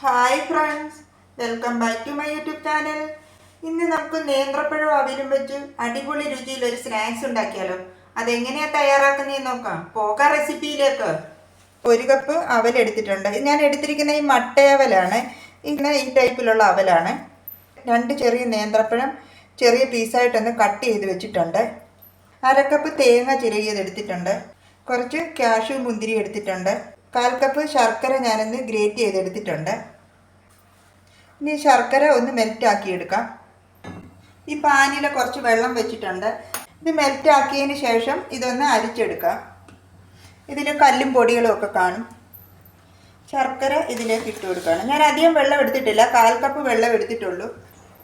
Hi friends welcome back to my YouTube channel ഇന്ന് നമുക്ക് നേന്ത്രപ്പഴം അവിലും വെച്ച് അടിപൊളി രുചിയിൽ ഒരു സ്നാക്സ് ഉണ്ടാക്കിയാലോ. അതെങ്ങനെയാ തയ്യാറാക്കുന്നതെന്ന് നോക്കാം. പോകാം റെസിപ്പിയിലേക്ക് ഒരു കപ്പ് ഇത് ഞാൻ എടുത്തിരിക്കുന്ന ഈ മട്ടയവലാണ് ഇങ്ങനെ ഈ ടൈപ്പിലുള്ള അവലാണ്. രണ്ട് ചെറിയ നേന്ത്രപ്പഴം ചെറിയ പീസായിട്ടൊന്ന് കട്ട് ചെയ്ത് വെച്ചിട്ടുണ്ട്. അരക്കപ്പ് കപ്പ് തേങ്ങ ചിരകിയത് എടുത്തിട്ടുണ്ട്. കുറച്ച് കാഷ്യൂ മുന്തിരി എടുത്തിട്ടുണ്ട്. കാൽ കപ്പ് ശർക്കര ഞാനൊന്ന് ഗ്രേറ്റ് ചെയ്തെടുത്തിട്ടുണ്ട്. ഇനി ശർക്കര ഒന്ന് മെൽറ്റ് ആക്കി എടുക്കാം ഈ പാനിൽ കുറച്ച് വെള്ളം വെച്ചിട്ടുണ്ട്. ഇത് മെൽറ്റ് ആക്കിയതിന് ശേഷം ഇതൊന്ന് അരിച്ചെടുക്കാം. ഇതിൽ കല്ലും പൊടികളും ഒക്കെ കാണും. ശർക്കര ഇതിലേക്ക് ഇട്ട് കൊടുക്കുകയാണ്. ഞാൻ അധികം വെള്ളം എടുത്തിട്ടില്ല. കാൽ കപ്പ് വെള്ളം എടുത്തിട്ടുള്ളൂ.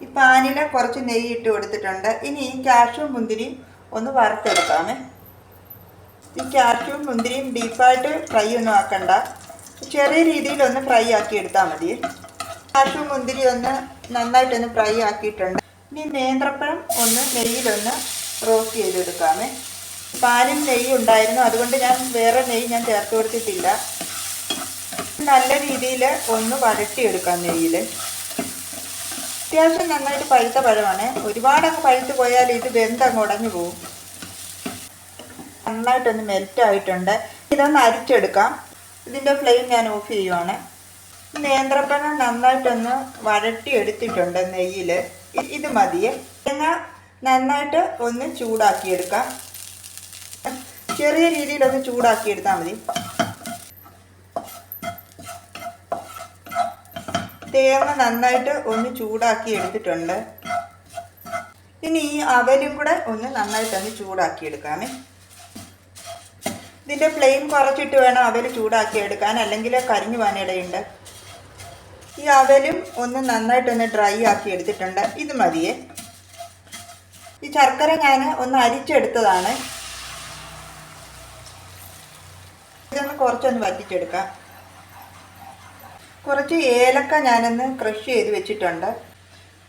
ഈ പാനിൽ കുറച്ച് നെയ്യ് ഇട്ട് കൊടുത്തിട്ടുണ്ട്. ഇനി ഈ കാഷ്യൂ മുന്തിരിയും ഒന്ന് വറുത്തെടുക്കാമേ. ഈ കാഷ്യും മുന്തിരിയും ഡീപ്പായിട്ട് ഫ്രൈ ഒന്നും ആക്കണ്ട. ചെറിയ രീതിയിൽ ഒന്ന് ഫ്രൈ ആക്കി എടുത്താൽ മതി. കാഷ്യൂ മുന്തിരി ഒന്ന് നന്നായിട്ടൊന്ന് ഫ്രൈ ആക്കിയിട്ടുണ്ട്. ഇനി നേന്ത്രപ്പഴം ഒന്ന് നെയ്യിലൊന്ന് റോസ്റ്റ് ചെയ്തെടുക്കാമേ. പാലും നെയ്യ് ഉണ്ടായിരുന്നു. അതുകൊണ്ട് ഞാൻ വേറെ നെയ്യ് ഞാൻ ചേർത്ത് കൊടുത്തിട്ടില്ല. നല്ല രീതിയിൽ ഒന്ന് വരട്ടിയെടുക്കാം നെയ്യിൽ അത്യാവശ്യം നന്നായിട്ട് പഴുത്ത പഴമാണ്. ഒരുപാടങ്ങ് പഴുത്ത് പോയാൽ ഇത് വെന്തങ്ങ് ഉടഞ്ഞു പോകും. നന്നായിട്ടൊന്ന് മെൽറ്റ് ആയിട്ടുണ്ട് ഇതൊന്ന് അരിച്ചെടുക്കാം. ഇതിന്റെ ഫ്ലെയിം ഞാൻ ഓഫ് ചെയ്യുവാണ്. നേന്ത്രപ്പഴം നന്നായിട്ടൊന്ന് വഴട്ടി എടുത്തിട്ടുണ്ട് നെയ്യിൽ ഇത് മതിയെ തേങ്ങ നന്നായിട്ട് ഒന്ന് ചൂടാക്കിയെടുക്കാം. ചെറിയ രീതിയിലൊന്ന് ചൂടാക്കിയെടുത്താൽ മതി. തേങ്ങ നന്നായിട്ട് ഒന്ന് ചൂടാക്കി എടുത്തിട്ടുണ്ട് ഇനി ഈ അവലും കൂടെ ഒന്ന് നന്നായിട്ടൊന്ന് ചൂടാക്കി എടുക്കാമേ ഇതിന്റെ ഫ്ലെയിം കുറച്ചിട്ട് വേണം അവൽ ചൂടാക്കി എടുക്കാൻ അല്ലെങ്കിൽ കരിഞ്ഞു പോകാനിടയുണ്ട് ഈ അവലും ഒന്ന് നന്നായിട്ടൊന്ന് ഡ്രൈ ആക്കി എടുത്തിട്ടുണ്ട്. ഇത് മതിയേ. ഈ ശർക്കര ഞാൻ ഒന്ന് അരിച്ചെടുത്തതാണ്. ഇതൊന്ന് കുറച്ചൊന്ന് വറ്റിച്ചെടുക്കാം. കുറച്ച് ഏലക്ക ഞാനൊന്ന് ക്രഷ് ചെയ്ത് വെച്ചിട്ടുണ്ട്.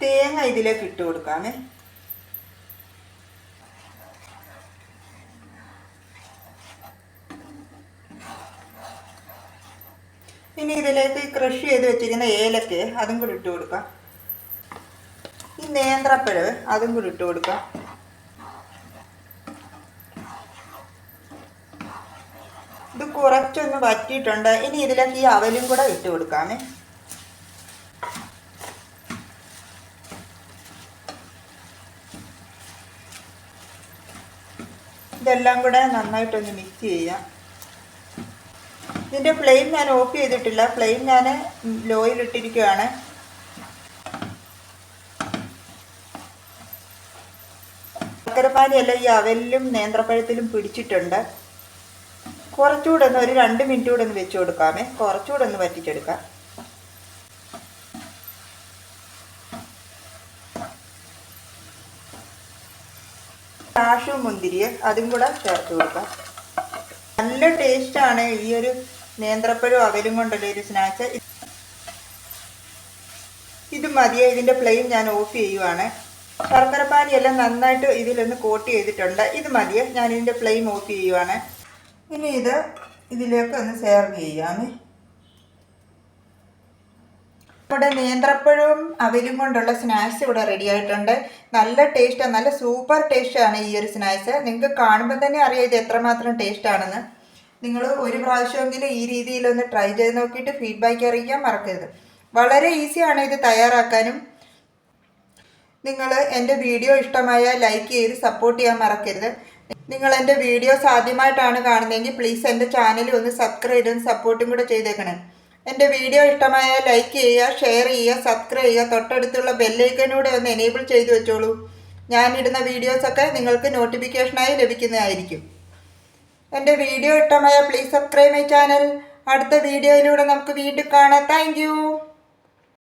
തേങ്ങ ഇതിലേക്ക് ഇട്ട് കൊടുക്കാമേ. ഇനി ഇതിലേക്ക് ക്രഷ് ചെയ്ത് വെച്ചിരിക്കുന്ന ഏലക്ക് അതും കൂടി ഇട്ട് കൊടുക്കാം. ഈ നേന്ത്രപ്പഴവ് അതും കൂടി ഇട്ട് കൊടുക്കാം. ഇത് കുറച്ചൊന്ന് വറ്റിയിട്ടുണ്ട്. ഇനി ഇതിലേക്ക് ഈ അവലും കൂടെ ഇട്ട് കൊടുക്കാമേ. ഇതെല്ലാം കൂടെ നന്നായിട്ടൊന്ന് മിക്സ് ചെയ്യാം. ഇതിന്റെ ഫ്ലെയിം ഞാൻ ഓഫ് ചെയ്തിട്ടില്ല. ഫ്ലെയിം ഞാൻ ലോയിൽ ഇട്ടിരിക്കുകയാണ് ശർക്കരപ്പാനിയെല്ലാം ഈ അവലിലും നേന്ത്രപ്പഴത്തിലും പിടിച്ചിട്ടുണ്ട്. കുറച്ചുകൂടെ ഒന്ന് ഒരു രണ്ട് മിനിറ്റ് കൂടെ ഒന്ന് വെച്ച് കൊടുക്കാമേ. കുറച്ചുകൂടെ ഒന്ന് വറ്റിച്ചെടുക്കാം. കാഷും മുന്തിരിയും അതും കൂടെ ചേർത്ത് കൊടുക്കാം. നല്ല ടേസ്റ്റാണ് ഈ ഒരു നേന്ത്രപ്പഴം അവലും കൊണ്ടല്ലേ ഒരു സ്നാക്സ് ഇത് മതിയെ ഇതിന്റെ ഫ്ലെയിം ഞാൻ ഓഫ് ചെയ്യുവാണ്. ശർക്കരപ്പാനി എല്ലാം നന്നായിട്ട് ഇതിലൊന്ന് കോട്ട് ചെയ്തിട്ടുണ്ട്. ഇത് മതിയെ ഞാൻ ഇതിന്റെ ഫ്ലെയിം ഓഫ് ചെയ്യുവാണ്. ഇനി ഇത് ഇതിലേക്ക് ഒന്ന് സെർവ് ചെയ്യാം നമ്മുടെ നേന്ത്രപ്പഴവും അവലും കൊണ്ടുള്ള സ്നാക്സ് ഇവിടെ റെഡി ആയിട്ടുണ്ട്. നല്ല ടേസ്റ്റാണ് നല്ല സൂപ്പർ ടേസ്റ്റാണ് ഈ ഒരു സ്നാക്സ് നിങ്ങൾക്ക് കാണുമ്പോൾ തന്നെ അറിയാം ഇത് എത്രമാത്രം ടേസ്റ്റ് ആണെന്ന്. നിങ്ങൾ ഒരു പ്രാവശ്യമെങ്കിലും ഈ രീതിയിലൊന്ന് ട്രൈ ചെയ്ത് നോക്കിയിട്ട് ഫീഡ്ബാക്ക് അറിയിക്കാൻ മറക്കരുത്. വളരെ ഈസിയാണ് ഇത് തയ്യാറാക്കാനും. നിങ്ങൾ എന്റെ വീഡിയോ ഇഷ്ടമായ ലൈക്ക് ചെയ്ത് സപ്പോർട്ട് ചെയ്യാൻ മറക്കരുത്. നിങ്ങൾ എന്റെ വീഡിയോസ് ആദ്യമായിട്ടാണ് കാണുന്നതെങ്കിൽ പ്ലീസ് എന്റെ ചാനൽ ഒന്ന് സബ്സ്ക്രൈബ് ചെയ്തും സപ്പോർട്ടും കൂടെ ചെയ്തേക്കണേ. എന്റെ വീഡിയോ ഇഷ്ടമായ ലൈക്ക് ചെയ്യുക ഷെയർ ചെയ്യുക സബ്സ്ക്രൈബ് ചെയ്യുക തൊട്ടടുത്തുള്ള ബെല്ലൈക്കനൂടെ ഒന്ന് എനേബിൾ ചെയ്തു വെച്ചോളൂ. ഞാനിടുന്ന വീഡിയോസൊക്കെ നിങ്ങൾക്ക് നോട്ടിഫിക്കേഷനായി ലഭിക്കുന്നതായിരിക്കും. എന്റെ വീഡിയോ ഇഷ്ടമായ പ്ലീസ് സബ്സ്ക്രൈബ് മൈ ചാനൽ അടുത്ത വീഡിയോയിലൂടെ നമുക്ക് വീണ്ടും കാണാം. താങ്ക്